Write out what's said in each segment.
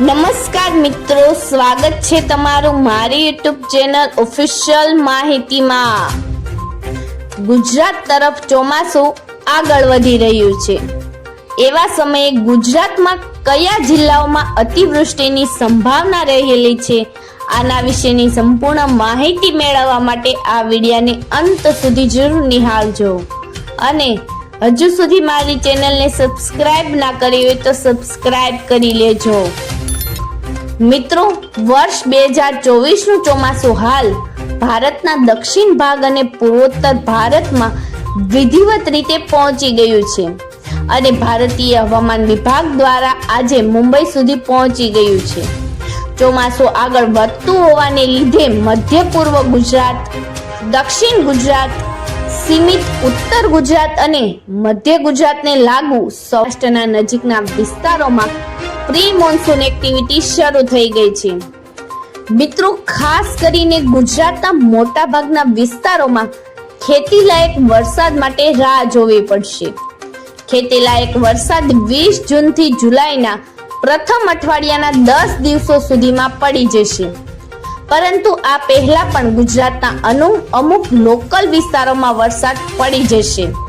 નમસ્કાર મિત્રો, સ્વાગત છે તમારું મારી યુટ્યુબ ચેનલ ઓફિશિયલ માહિતીમાં. ગુજરાત તરફ ચોમાસું આગળ વધી રહ્યું છે. એવા સમયે ગુજરાતમાં કયા જિલ્લાઓમાં અતિવૃષ્ટિની સંભાવના રહેલી છે, આના વિશેની સંપૂર્ણ માહિતી મેળવવા માટે આ વિડિયાને અંત સુધી જરૂર નિહાળજો. અને હજુ સુધી મારી ચેનલને સબસ્ક્રાઇબ ના કરી હોય તો સબસ્ક્રાઇબ કરી લેજો. મિત્રો, વર્ષ બે હજાર ચોવીસનું ચોમાસું હાલ ભારતના દક્ષિણ ભાગ અને પૂર્વોત્તર ભારતમાં વિધિવત રીતે પહોંચી ગયું છે અને ભારતીય હવામાન વિભાગ દ્વારા આજે મુંબઈ સુધી પહોંચી ગયું છે. ચોમાસું આગળ વધતું હોવાને લીધે મધ્ય પૂર્વ ગુજરાત, દક્ષિણ ગુજરાત, સીમિત ઉત્તર ગુજરાત અને મધ્ય ગુજરાતને લાગુ સૌરાષ્ટ્રના નજીકના વિસ્તારોમાં પ્રી મોન્સૂન એક્ટિવિટી શરૂ થઈ ગઈ છે. મિત્રો, ખાસ કરીને ગુજરાતના મોટા ભાગના વિસ્તારોમાં ખેતી લાયક વરસાદ માટે રાહ જોવી પડશે. ખેતી લાયક વરસાદ વીસ જૂનથી જુલાઈના પ્રથમ અઠવાડિયાના દસ દિવસો સુધીમાં પડી જશે. પરંતુ આ પહેલા પણ ગુજરાતના અનુ અમુક લોકલ વિસ્તારોમાં વરસાદ પડી જશે.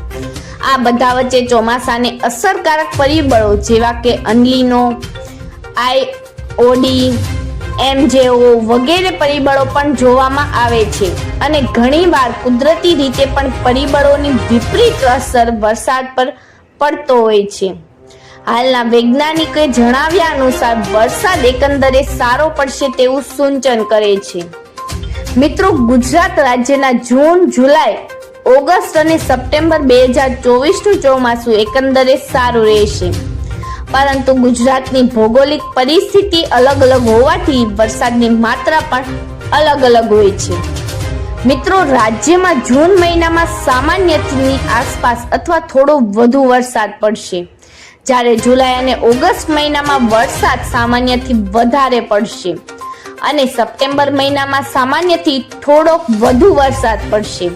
આ બધા વચ્ચે ચોમાસાને અસરકારક પરિબળો જેવા કે અનલીનો, આઈ ઓડી એમ જેઓ વગેરે પરિબળો પણ જોવામાં આવે છે. અને ઘણીવાર કુદરતી રીતે પણ પરિબળોની વિપરીત અસર વરસાદ પર પડતો હોય છે. હાલના વૈજ્ઞાનિકોએ જણાવ્યા અનુસાર વરસાદ એકંદરે સારો પડશે તેવું સૂચન કરે છે. મિત્રો, ગુજરાત રાજ્યના જૂન, જુલાઈ ઓગસ્ટ અને સપ્ટેમ્બર બે હજાર ચોવીસનું ચોમાસું એકંદરે સારું રહેશે. પરંતુ ગુજરાતની ભૌગોલિક પરિસ્થિતિ અલગ અલગ હોવાથી વરસાદની માત્રા પણ અલગ અલગ હોય છે. મિત્રો, રાજ્યમાં જૂન મહિનામાં સામાન્યની આસપાસ અથવા થોડો વધુ વરસાદ પડશે. જ્યારે જુલાઈ અને ઓગસ્ટ મહિનામાં વરસાદ સામાન્યથી વધારે પડશે અને સપ્ટેમ્બર મહિનામાં સામાન્યથી થોડોક વધુ વરસાદ પડશે.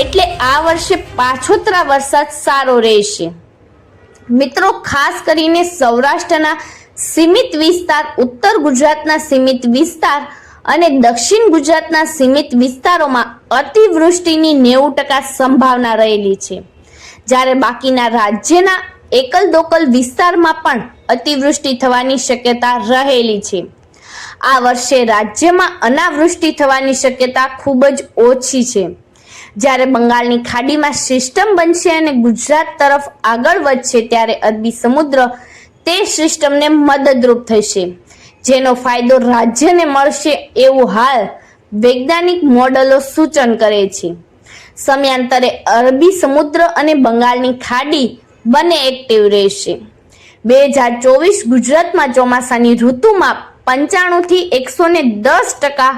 એટલે આ વર્ષે પાછોતરા વરસાદ સારો રહેશે. મિત્રો, ખાસ કરીને સૌરાષ્ટ્રના સીમિત વિસ્તાર, ઉત્તર ગુજરાતના સીમિત વિસ્તાર અને દક્ષિણ ગુજરાતના સીમિત વિસ્તારોમાં અતિવૃષ્ટિની નેવું ટકા સંભાવના રહેલી છે. જ્યારે બાકીના રાજ્યના એકલ દોકલ વિસ્તારમાં પણ અતિવૃષ્ટિ થવાની શક્યતા રહેલી છે. આ વર્ષે રાજ્યમાં અનાવૃષ્ટિ થવાની શક્યતા ખૂબ જ ઓછી છે. જ્યારે બંગાળની ખાડીમાં સિસ્ટમ બનશે અને ગુજરાત તરફ આગળ વધશે ત્યારે અરબી સમુદ્ર તે સિસ્ટમને મદદરૂપ થશે. જેનો ફાયદો રાજ્યને મળશે એવું હાલ વૈજ્ઞાનિક મોડલો સૂચન કરે છે. સમયાંતરે અરબી સમુદ્ર અને બંગાળની ખાડી બંને એક્ટિવ રહેશે. બે હજાર ચોવીસ ગુજરાતમાં ચોમાસાની ઋતુમાં પંચાણું થી એકસો ને દસ ટકા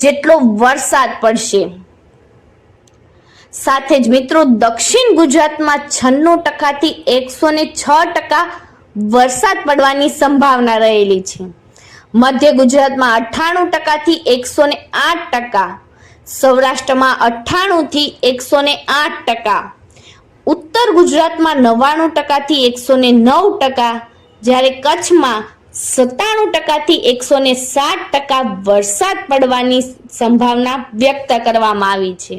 જેટલો વરસાદ પડશે. સાથે જ મિત્રો, દક્ષિણ ગુજરાતમાં છન્નું ટકાથી એકસો ને છ ટકા વરસાદ પડવાની સંભાવના રહેલી છે. મધ્ય ગુજરાતમાં અઠ્ઠાણું ટકાથી એકસો ને આઠ ટકા, સૌરાષ્ટ્રમાં અઠ્ઠાણુંથી એકસો ને આઠ ટકા, ઉત્તર ગુજરાતમાં નવ્વાણું ટકાથી એકસો ને નવ ટકા, જ્યારે કચ્છમાં સત્તાણું ટકાથી એકસો ને સાત ટકા વરસાદ પડવાની સંભાવના વ્યક્ત કરવામાં આવી છે.